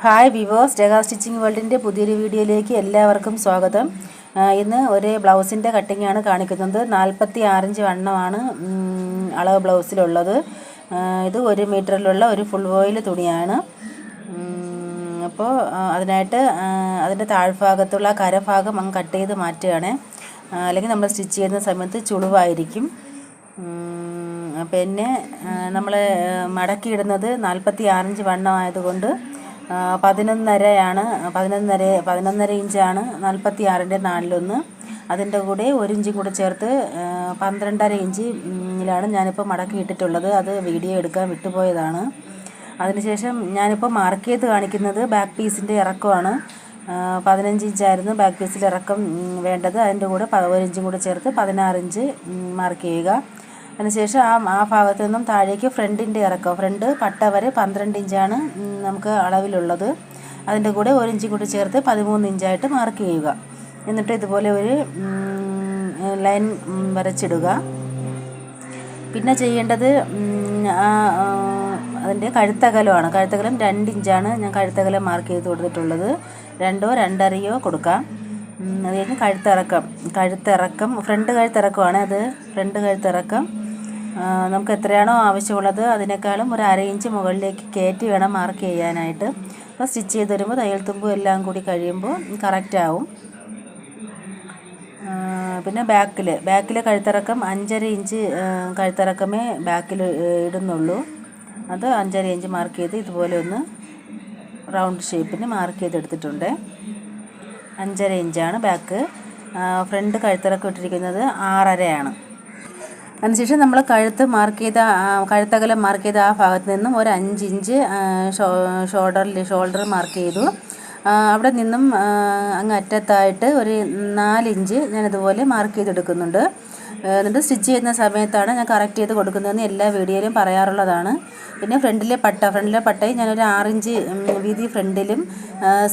Hi വിവോസ് Jaga stitching വേൾഡിന്റെ പുതിയൊരു വീഡിയോയിലേക്ക് എല്ലാവർക്കും സ്വാഗതം. ഇന്ന് ഒരു ബ്ലൗസിന്റെ കട്ടിങ്ങാണ് കാണിക്കുന്നത്. നാൽപ്പത്തി ആറിഞ്ച് വണ്ണമാണ് അളവ് ബ്ലൗസിലുള്ളത്. ഇത് ഒരു മീറ്ററിലുള്ള ഒരു ഫുൾ വോയിൽ തുണിയാണ്. അപ്പോൾ അതിനായിട്ട് അതിന്റെ താഴ്ഭാഗത്തുള്ള കരഭാഗം അങ്ങ് കട്ട് ചെയ്ത് മാറ്റുകയാണ്. അല്ലെങ്കിൽ നമ്മൾ സ്റ്റിച്ച് ചെയ്യുന്ന സമയത്ത് ചുളിവായിരിക്കും. പിന്നെ നമ്മൾ മടക്കിയിടുന്നത് നാൽപ്പത്തി ആറിഞ്ച് വണ്ണമായതുകൊണ്ട് പതിനൊന്നരയാണ് പതിനൊന്നര പതിനൊന്നര ഇഞ്ചാണ് നാൽപ്പത്തി ആറിന്റെ നാലിലൊന്ന്. അതിന്റെ കൂടെ ഒരു ഇഞ്ചും കൂടെ ചേർത്ത് പന്ത്രണ്ടര ഇഞ്ചിലാണ് ഞാനിപ്പോൾ മടക്കി ഇട്ടിട്ടുള്ളത്. അത് വീഡിയോ എടുക്കാൻ വിട്ടുപോയതാണ്. അതിനുശേഷം ഞാനിപ്പോൾ മാർക്ക് ചെയ്ത് കാണിക്കുന്നത് ബാക്ക് പീസിന്റെ ഇറക്കമാണ്. പതിനഞ്ച് ഇഞ്ചായിരുന്നു ബാക്ക് പീസിൽ ഇറക്കം വേണ്ടത്. അതിന്റെ കൂടെ ഒരു ഇഞ്ചും കൂടെ ചേർത്ത് പതിനാറ് ഇഞ്ച് മാർക്ക് ചെയ്യുക. അതിനുശേഷം ആ ആ ഭാഗത്തു നിന്നും താഴേക്ക് ഫ്രണ്ടിന്റെ ഇറക്കം. ഫ്രണ്ട് പട്ട വരെ പന്ത്രണ്ട് ഇഞ്ചാണ് നമുക്ക് അളവിലുള്ളത്. അതിന്റെ കൂടെ ഒരു ഇഞ്ചും കൂടി ചേർത്ത് പതിമൂന്ന് ഇഞ്ചായിട്ട് മാർക്ക് ചെയ്യുക. എന്നിട്ട് ഇതുപോലെ ഒരു ലൈൻ വരച്ചിടുക. പിന്നെ ചെയ്യേണ്ടത് അതിന്റെ കഴുത്തകലമാണ്. കഴുത്തകലം രണ്ട് ഇഞ്ചാണ് ഞാൻ കഴുത്തകലം മാർക്ക് ചെയ്ത് കൊടുത്തിട്ടുള്ളത്. രണ്ടോ രണ്ടരയോ കൊടുക്കാം. അത് കഴിഞ്ഞ് കഴുത്തിറക്കം. കഴുത്തിറക്കം ഫ്രണ്ട് കഴുത്തിറക്കമാണ് അത്. ഫ്രണ്ട് കഴുത്തിറക്കം. നമുക്ക് എത്രയാണോ ആവശ്യമുള്ളത് അതിനേക്കാളും ഒരു അര ഇഞ്ച് മുകളിലേക്ക് കയറ്റി വേണം മാർക്ക് ചെയ്യാനായിട്ട്. അപ്പോൾ സ്റ്റിച്ച് ചെയ്ത് വരുമ്പോൾ തയ്യൽ തുമ്പും എല്ലാം കൂടി കഴിയുമ്പോൾ കറക്റ്റ് ആവും. ആ, പിന്നെ ബാക്കിൽ ബാക്കിൽ കഴുത്തിറക്കം അഞ്ചര ഇഞ്ച് കഴുത്തിറക്കമേ ബാക്കിൽ ഇടുന്നുള്ളൂ. അത് അഞ്ചര ഇഞ്ച് മാർക്ക് ചെയ്ത് ഇതുപോലെ ഒന്ന് റൗണ്ട് ഷേപ്പിന് മാർക്ക് ചെയ്തെടുത്തിട്ടുണ്ട്. അഞ്ചര ഇഞ്ചാണ് ബാക്ക്. ഫ്രണ്ട് കഴുത്തിറക്കം ഇട്ടിരിക്കുന്നത് ആറരയാണ്. അതിനുശേഷം നമ്മൾ കഴുത്ത് മാർക്ക് ചെയ്ത കഴുത്തകലം മാർക്ക് ചെയ്ത ആ ഭാഗത്ത് നിന്നും ഒരു അഞ്ച് ഇഞ്ച് ഷോൾഡറിൽ ഷോൾഡർ മാർക്ക് ചെയ്തു. അവിടെ നിന്നും അങ്ങ് അറ്റത്തായിട്ട് ഒരു നാലിഞ്ച് ഞാനിതുപോലെ മാർക്ക് ചെയ്തെടുക്കുന്നുണ്ട്. എന്നിട്ട് സ്റ്റിച്ച് ചെയ്യുന്ന സമയത്താണ് ഞാൻ കറക്റ്റ് ചെയ്ത് കൊടുക്കുന്നതെന്ന് എല്ലാ വീഡിയോയിലും പറയാറുള്ളതാണ്. പിന്നെ ഫ്രണ്ടിലെ പട്ട ഫ്രണ്ടിലെ പട്ടയും ഞാനൊരു ആറിഞ്ച് വീതി ഫ്രണ്ടിലും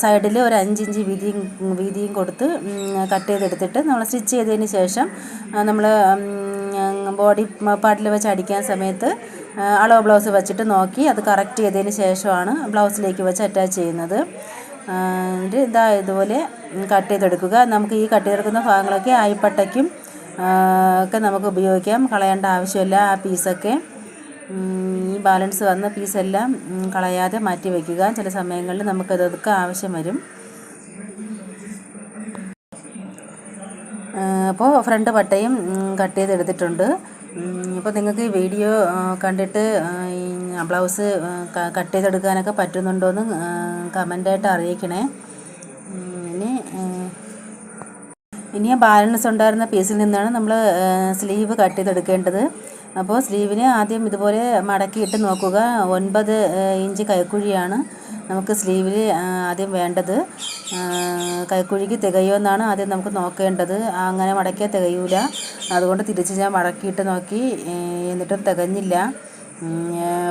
സൈഡിൽ ഒരു അഞ്ചിഞ്ച് വീതിയും വീതിയും കൊടുത്ത് കട്ട് ചെയ്തെടുത്തിട്ട് നമ്മൾ സ്റ്റിച്ച് ചെയ്തതിന് ശേഷം നമ്മൾ ബോഡി പാർട്ടിൽ വെച്ച് അടിക്കാൻ സമയത്ത് അളവ് ബ്ലൗസ് വെച്ചിട്ട് നോക്കി അത് കറക്റ്റ് ചെയ്തതിന് ശേഷമാണ് ബ്ലൗസിലേക്ക് വെച്ച് അറ്റാച്ച് ചെയ്യുന്നത്. ഇതാ ഇതുപോലെ കട്ട് ചെയ്തെടുക്കുക. നമുക്ക് ഈ കട്ട് ചെയ്തെടുക്കുന്ന ഭാഗങ്ങളൊക്കെ ആയിപ്പട്ടയ്ക്കും ആ, ഒക്കെ നമുക്ക് ഉപയോഗിക്കാം. കളയേണ്ട ആവശ്യമില്ല ആ പീസൊക്കെ ഈ ബാലൻസ് വന്ന പീസെല്ലാം കളയാതെ മാറ്റി വയ്ക്കുക ചില സമയങ്ങളിൽ നമുക്കതൊക്കെ ആവശ്യം വരും. അപ്പോൾ ഫ്രണ്ട് പട്ടയും കട്ട് ചെയ്തെടുത്തിട്ടുണ്ട്. അപ്പോൾ നിങ്ങൾക്ക് ഈ വീഡിയോ കണ്ടിട്ട് ബ്ലൗസ് കട്ട് ചെയ്തെടുക്കാനൊക്കെ പറ്റുന്നുണ്ടോ എന്ന് കമന്റായിട്ട് അറിയിക്കണേ. ഇനി ഇനി ബാലൻസ് ഉണ്ടായിരുന്ന പീസിൽ നിന്നാണ് നമ്മൾ സ്ലീവ് കട്ട് ചെയ്തെടുക്കേണ്ടത്. അപ്പോൾ സ്ലീവിന് ആദ്യം ഇതുപോലെ മടക്കിയിട്ട് നോക്കുക. ഒൻപത് ഇഞ്ച് കൈക്കുഴിയാണ്. നമുക്ക് സ്ലീവിൽ ആദ്യം വേണ്ടത് കൈക്കുഴിക്ക് തികയോ എന്നാണ് ആദ്യം നമുക്ക് നോക്കേണ്ടത്. അങ്ങനെ മടക്കിയാൽ തികയൂല. അതുകൊണ്ട് തിരിച്ച് ഞാൻ മടക്കിയിട്ട് നോക്കി എന്നിട്ടും തികഞ്ഞില്ല.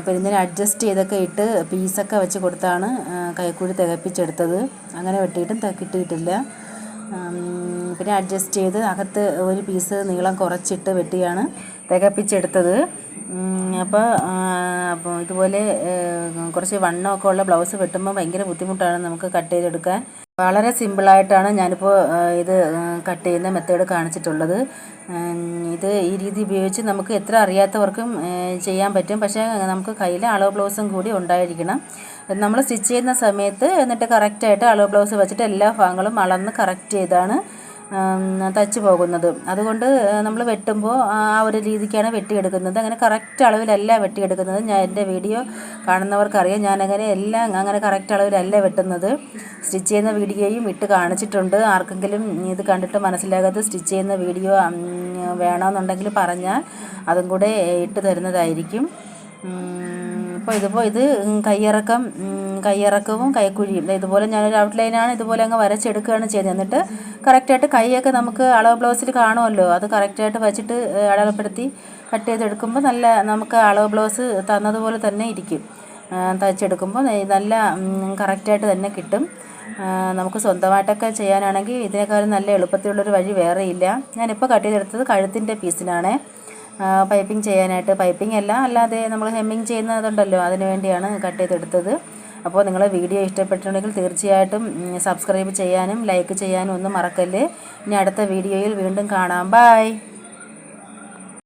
പിന്നെ അഡ്ജസ്റ്റ് ചെയ്തൊക്കെ ഇട്ട് പീസൊക്കെ വെച്ച് കൊടുത്താണ് കൈക്കുഴി തികപ്പിച്ചെടുത്തത്. അങ്ങനെ വെട്ടിയിട്ടും കിട്ടിയിട്ടില്ല. പിന്നെ അഡ്ജസ്റ്റ് ചെയ്ത് അകത്ത് ഒരു പീസ് നീളം കുറച്ചിട്ട് വെട്ടിയാണ് തികപ്പിച്ചെടുത്തത്. അപ്പോൾ അപ്പോൾ ഇതുപോലെ കുറച്ച് വണ്ണമൊക്കെ ഉള്ള ബ്ലൗസ് വെട്ടുമ്പോൾ ഭയങ്കര ബുദ്ധിമുട്ടാണ് നമുക്ക് കട്ട് ചെയ്തെടുക്കാൻ. വളരെ സിമ്പിളായിട്ടാണ് ഞാനിപ്പോൾ ഇത് കട്ട് ചെയ്യുന്ന മെത്തേഡ് കാണിച്ചിട്ടുള്ളത്. ഇത് ഈ രീതി ഉപയോഗിച്ച് നമുക്ക് എത്ര അറിയാത്തവർക്കും ചെയ്യാൻ പറ്റും. പക്ഷേ നമുക്ക് കയ്യിൽ അളവ് ബ്ലൗസും കൂടി ഉണ്ടായിരിക്കണം. നമ്മൾ സ്റ്റിച്ച് ചെയ്യുന്ന സമയത്ത് എന്നിട്ട് കറക്റ്റായിട്ട് അളവ് ബ്ലൗസ് വെച്ചിട്ട് എല്ലാ ഭാഗങ്ങളും അളന്ന് കറക്റ്റ് ചെയ്താണ്. തച്ച് പോകുന്നത്. അതുകൊണ്ട് നമ്മൾ വെട്ടുമ്പോൾ ആ ഒരു രീതിക്കാണ് വെട്ടിയെടുക്കുന്നത്. അങ്ങനെ കറക്റ്റ് അളവിലല്ല വെട്ടിയെടുക്കുന്നത്. ഞാൻ എന്റെ വീഡിയോ കാണുന്നവർക്കറിയാം. ഞാനങ്ങനെ എല്ലാം അങ്ങനെ കറക്റ്റ് അളവിലല്ല വെട്ടുന്നത്. സ്റ്റിച്ച് ചെയ്യുന്ന വീഡിയോയും ഇട്ട് കാണിച്ചിട്ടുണ്ട്. ആർക്കെങ്കിലും ഇത് കണ്ടിട്ട് മനസ്സിലാകാതെ സ്റ്റിച്ച് ചെയ്യുന്ന വീഡിയോ വേണമെന്നുണ്ടെങ്കിൽ പറഞ്ഞാൽ അതും കൂടെ ഇട്ട് തരുന്നതായിരിക്കും. ഇപ്പോൾ ഇതിപ്പോൾ ഇത് കയ്യിറക്കം കയ്യിറക്കവും കൈക്കുഴിയും. ഇതുപോലെ ഞാനൊരു ഔട്ട്ലൈനാണ് ഇതുപോലെ അങ്ങ് വരച്ചെടുക്കുകയാണ് ചെയ്തത് എന്നിട്ട് കറക്റ്റായിട്ട് കൈയൊക്കെ നമുക്ക് അളവ് ബ്ലൗസിൽ കാണുമല്ലോ. അത് കറക്റ്റായിട്ട് വെച്ചിട്ട് അടയാളപ്പെടുത്തി കട്ട് ചെയ്തെടുക്കുമ്പോൾ നല്ല നമുക്ക് അളവ് ബ്ലൗസ് തന്നതുപോലെ തന്നെ ഇരിക്കും. തയ്ച്ചെടുക്കുമ്പോൾ നല്ല കറക്റ്റായിട്ട് തന്നെ കിട്ടും. നമുക്ക് സ്വന്തമായിട്ടൊക്കെ ചെയ്യാനാണെങ്കിൽ ഇതിനേക്കാളും നല്ല എളുപ്പത്തിലുള്ളൊരു വഴി വേറെയില്ല. ഞാനിപ്പോൾ കട്ട് ചെയ്തെടുത്തത് കഴുത്തിന്റെ പീസിനാണ് പൈപ്പിംഗ് ചെയ്യാനായിട്ട്. പൈപ്പിംഗ് അല്ല അല്ലാതെ നമ്മൾ ഹെമ്മിങ് ചെയ്യുന്നതുണ്ടല്ലോ. അതിന് വേണ്ടിയാണ് കട്ട് ചെയ്തെടുത്തത്. അപ്പോൾ നിങ്ങൾ വീഡിയോ ഇഷ്ടപ്പെട്ടിട്ടുണ്ടെങ്കിൽ തീർച്ചയായിട്ടും സബ്സ്ക്രൈബ് ചെയ്യാനും ലൈക്ക് ചെയ്യാനും ഒന്നും മറക്കല്ലേ. ഇനി അടുത്ത വീഡിയോയിൽ വീണ്ടും കാണാം. ബായ്